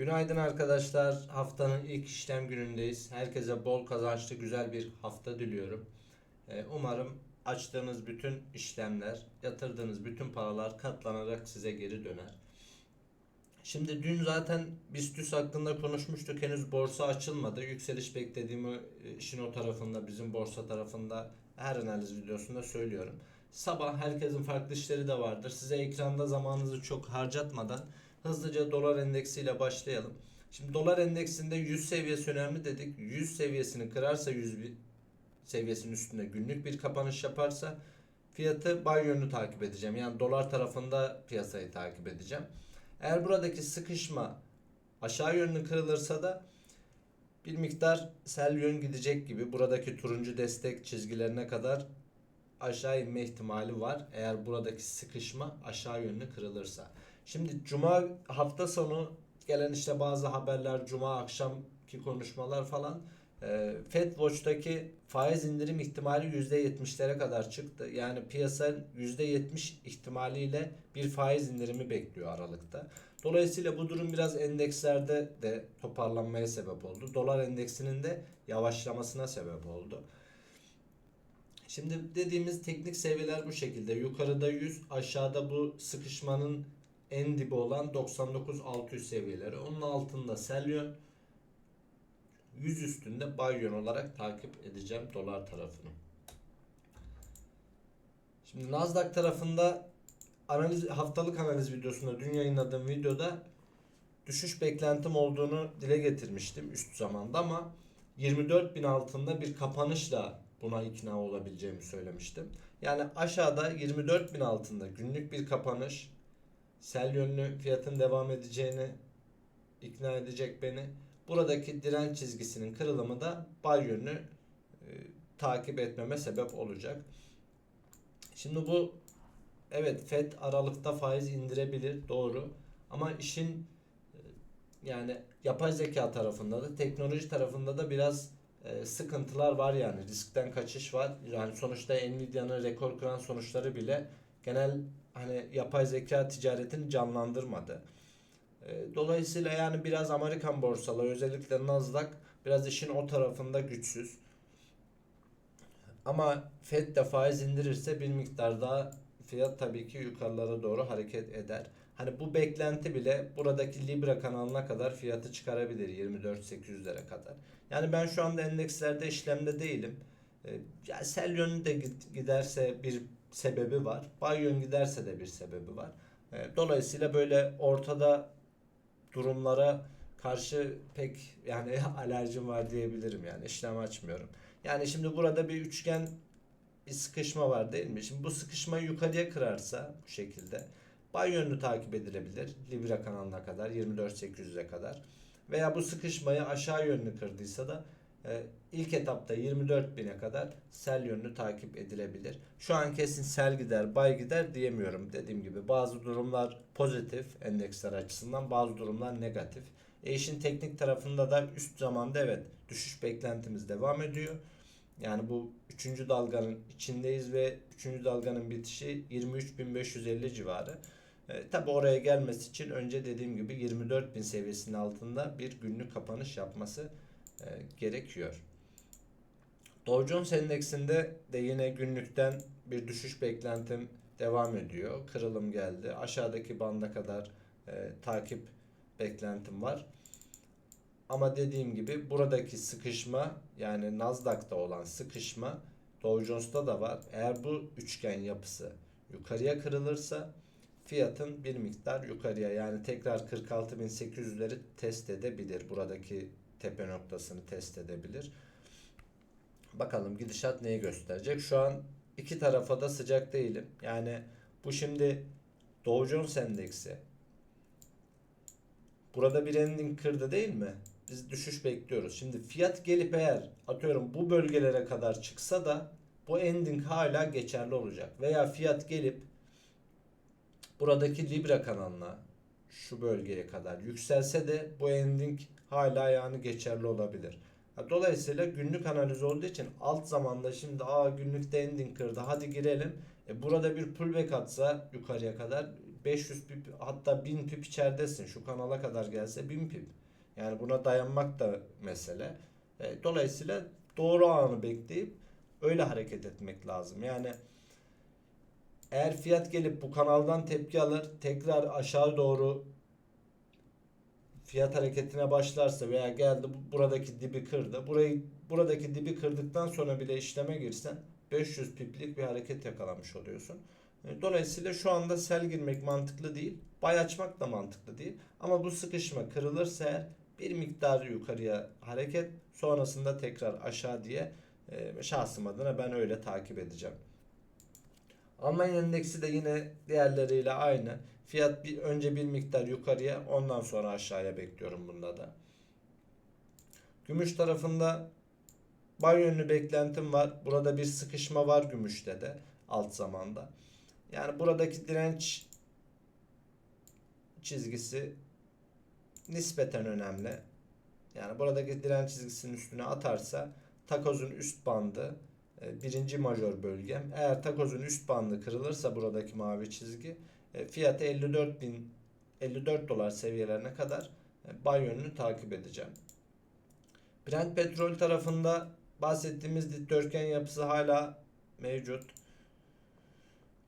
Günaydın arkadaşlar. Haftanın ilk işlem günündeyiz. Herkese bol kazançlı güzel bir hafta diliyorum. Ee, Umarım açtığınız bütün işlemler, yatırdığınız bütün paralar katlanarak size geri döner. Şimdi dün zaten BIST hakkında konuşmuştuk. Henüz borsa açılmadı. Yükseliş beklediğimi e, işin o tarafında, bizim borsa tarafında her analiz videosunda söylüyorum. Sabah herkesin farklı işleri de vardır. Size ekranda zamanınızı çok harcatmadan hızlıca dolar endeksiyle başlayalım. Şimdi dolar endeksinde 100 seviyesi önemli dedik. 100 seviyesini kırarsa 101 seviyesinin üstünde günlük bir kapanış yaparsa fiyatı buy yönünü takip edeceğim. Yani dolar tarafında piyasayı takip edeceğim. Eğer buradaki sıkışma aşağı yönlü kırılırsa da bir miktar sell yön gidecek gibi buradaki turuncu destek çizgilerine kadar aşağı inme ihtimali var. Eğer buradaki sıkışma aşağı yönlü kırılırsa. Şimdi cuma hafta sonu gelen işte bazı haberler, cuma akşamki konuşmalar falan e, Fed Watch'taki faiz indirim ihtimali %70'lere kadar çıktı. Yani piyasa %70 ihtimaliyle bir faiz indirimi bekliyor Aralık'ta. Dolayısıyla bu durum biraz endekslerde de toparlanmaya sebep oldu. Dolar endeksinin de yavaşlamasına sebep oldu. Şimdi dediğimiz teknik seviyeler bu şekilde. Yukarıda 100, aşağıda bu sıkışmanın en dibi olan 99-600 seviyeleri. Onun altında sell yön, 100 üstünde buy yön olarak takip edeceğim dolar tarafını. Şimdi Nasdaq tarafında analiz haftalık analiz videosunda dün yayınladığım videoda düşüş beklentim olduğunu dile getirmiştim üst zamanda ama 24 bin altında bir kapanışla buna ikna olabileceğimi söylemiştim. Yani aşağıda 24 bin altında günlük bir kapanış sel yönlü fiyatın devam edeceğini ikna edecek beni. Buradaki direnç çizgisinin kırılımı da buy yönlü e, takip etmeme sebep olacak. Şimdi bu evet Fed Aralık'ta faiz indirebilir doğru ama işin e, yani yapay zeka tarafında da teknoloji tarafında da biraz e, sıkıntılar var yani riskten kaçış var. Yani sonuçta Nvidia'nın rekor kıran sonuçları bile genel hani yapay zeka ticaretini canlandırmadı. E, dolayısıyla yani biraz Amerikan borsaları özellikle Nasdaq biraz işin o tarafında güçsüz. Ama Fed de faiz indirirse bir miktar daha fiyat tabii ki yukarılara doğru hareket eder. Hani bu beklenti bile buradaki Libra kanalına kadar fiyatı çıkarabilir 24.800'lere kadar. Yani ben şu anda endekslerde işlemde değilim. Ya sell yönü de giderse bir sebebi var. Buy yön giderse de bir sebebi var. Ee, dolayısıyla böyle ortada durumlara karşı pek yani alerjim var diyebilirim yani işlem açmıyorum. Yani şimdi burada bir üçgen bir sıkışma var değil mi? Şimdi bu sıkışmayı yukarıya kırarsa bu şekilde Bay yönlü takip edilebilir. Libra kanalına kadar 24.800'e kadar. Veya bu sıkışmayı aşağı yönlü kırdıysa da ilk etapta 24.000'e kadar sel yönlü takip edilebilir. Şu an kesin sel gider, bay gider diyemiyorum dediğim gibi. Bazı durumlar pozitif endeksler açısından bazı durumlar negatif. E işin teknik tarafında da üst zamanda evet düşüş beklentimiz devam ediyor. Yani bu üçüncü dalganın içindeyiz ve üçüncü dalganın bitişi 23.550 civarı. E, Tabi oraya gelmesi için önce dediğim gibi 24.000 seviyesinin altında bir günlük kapanış yapması e, gerekiyor. Dow Jones endeksinde de yine günlükten bir düşüş beklentim devam ediyor. Kırılım geldi. Aşağıdaki banda kadar e, takip beklentim var. Ama dediğim gibi buradaki sıkışma yani Nasdaq'ta olan sıkışma Dow Jones'ta da var. Eğer bu üçgen yapısı yukarıya kırılırsa fiyatın bir miktar yukarıya yani tekrar 46.800'leri test edebilir. Buradaki tepe noktasını test edebilir. Bakalım gidişat neyi gösterecek. Şu an iki tarafa da sıcak değilim. Yani bu şimdi Dow Jones endeksi. Burada bir ending kırdı değil mi? Biz düşüş bekliyoruz. Şimdi fiyat gelip eğer atıyorum bu bölgelere kadar çıksa da bu ending hala geçerli olacak. Veya fiyat gelip buradaki Libra kanalına şu bölgeye kadar yükselse de bu ending hala yani geçerli olabilir. Dolayısıyla günlük analiz olduğu için alt zamanda şimdi aa günlükte ending kırdı hadi girelim. E burada bir pullback atsa yukarıya kadar 500 pip hatta 1000 pip içeridesin. Şu kanala kadar gelse 1000 pip. Yani buna dayanmak da mesele. E, dolayısıyla doğru anı bekleyip öyle hareket etmek lazım. Yani eğer fiyat gelip bu kanaldan tepki alır, tekrar aşağı doğru fiyat hareketine başlarsa veya geldi bu- buradaki dibi kırdı. Burayı buradaki dibi kırdıktan sonra bile işleme girsen 500 piplik bir hareket yakalamış oluyorsun. E, Dolayısıyla şu anda sel girmek mantıklı değil. Bay açmak da mantıklı değil. Ama bu sıkışma kırılırsa eğer bir miktar yukarıya hareket sonrasında tekrar aşağı diye e, şahsım adına ben öyle takip edeceğim. Almanya endeksi de yine diğerleriyle aynı. Fiyat bir önce bir miktar yukarıya ondan sonra aşağıya bekliyorum bunda da. Gümüş tarafında bay yönlü beklentim var. Burada bir sıkışma var gümüşte de alt zamanda. Yani buradaki direnç çizgisi nispeten önemli. Yani buradaki direnç çizgisinin üstüne atarsa takozun üst bandı birinci majör bölgem. Eğer takozun üst bandı kırılırsa buradaki mavi çizgi e, fiyatı 54 bin 54 dolar seviyelerine kadar e, bay yönünü takip edeceğim. Brent petrol tarafında bahsettiğimiz dikdörtgen yapısı hala mevcut.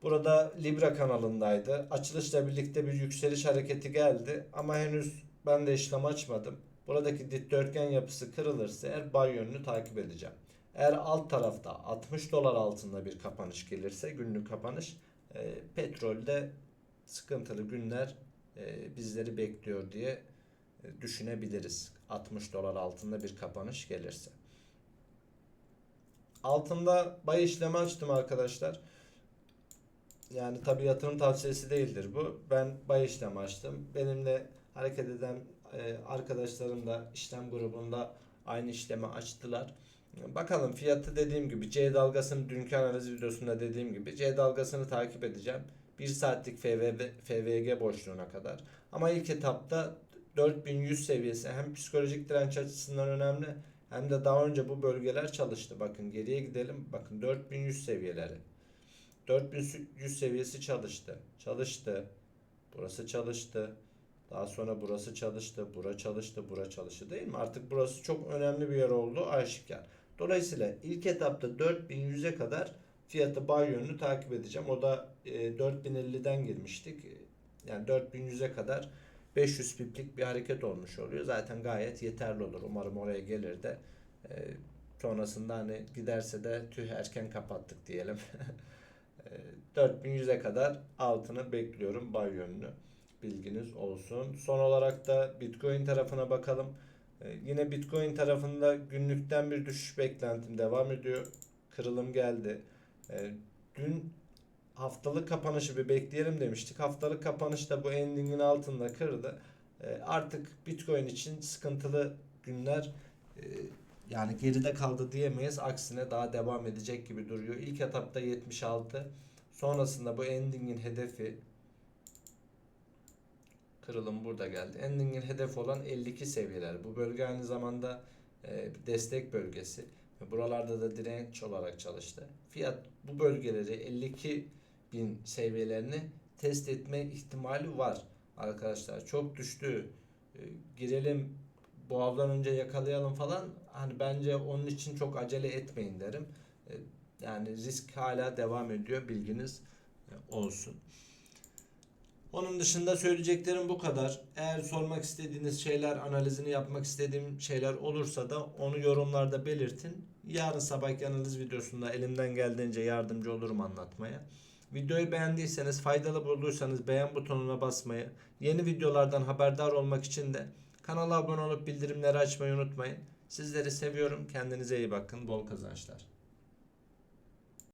Burada Libra kanalındaydı. Açılışla birlikte bir yükseliş hareketi geldi ama henüz ben de işlem açmadım. Buradaki dikdörtgen yapısı kırılırsa eğer bay yönünü takip edeceğim. Eğer alt tarafta 60 dolar altında bir kapanış gelirse günlük kapanış e, petrolde sıkıntılı günler e, bizleri bekliyor diye e, düşünebiliriz. 60 dolar altında bir kapanış gelirse. Altında bay işlemi açtım arkadaşlar. Yani tabi yatırım tavsiyesi değildir bu. Ben bay işlemi açtım. Benimle hareket eden e, arkadaşlarım da işlem grubunda aynı işlemi açtılar. Bakalım fiyatı dediğim gibi C dalgasını dünkü analiz videosunda dediğim gibi C dalgasını takip edeceğim. 1 saatlik FVB, FVG boşluğuna kadar. Ama ilk etapta 4100 seviyesi hem psikolojik direnç açısından önemli hem de daha önce bu bölgeler çalıştı. Bakın geriye gidelim. Bakın 4100 seviyeleri. 4100 seviyesi çalıştı. Çalıştı. Burası çalıştı. Daha sonra burası çalıştı. Bura çalıştı. Bura çalıştı değil mi? Artık burası çok önemli bir yer oldu aşikar. Dolayısıyla ilk etapta 4100'e kadar fiyatı bay yönünü takip edeceğim. O da e, 4050'den girmiştik. Yani 4100'e kadar 500 piplik bir hareket olmuş oluyor. Zaten gayet yeterli olur. Umarım oraya gelir de e, sonrasında hani giderse de tüh erken kapattık diyelim. E, 4100'e kadar altını bekliyorum bay yönünü. Bilginiz olsun. Son olarak da Bitcoin tarafına bakalım. E, yine Bitcoin tarafında günlükten bir düşüş beklentim devam ediyor. Kırılım geldi. E, dün haftalık kapanışı bir bekleyelim demiştik. Haftalık kapanışta bu endingin altında kırdı. E, artık Bitcoin için sıkıntılı günler yani geride kaldı diyemeyiz. Aksine daha devam edecek gibi duruyor. İlk etapta 76. Sonrasında bu endingin hedefi kırılım burada geldi. Endingin hedefi olan 52 seviyeler. Bu bölge aynı zamanda e, destek bölgesi. Ve buralarda da direnç olarak çalıştı. Fiyat bu bölgeleri 52 bin seviyelerini test etme ihtimali var arkadaşlar. Çok düştü. E, girelim bu avdan önce yakalayalım falan. Hani bence onun için çok acele etmeyin derim. E, yani risk hala devam ediyor bilginiz e, olsun. Onun dışında söyleyeceklerim bu kadar. Eğer sormak istediğiniz şeyler, analizini yapmak istediğim şeyler olursa da onu yorumlarda belirtin. Yarın sabahki analiz videosunda elimden geldiğince yardımcı olurum anlatmaya. Videoyu beğendiyseniz, faydalı bulduysanız beğen butonuna basmayı, yeni videolardan haberdar olmak için de kanala abone olup bildirimleri açmayı unutmayın. Sizleri seviyorum. Kendinize iyi bakın. Bol kazançlar.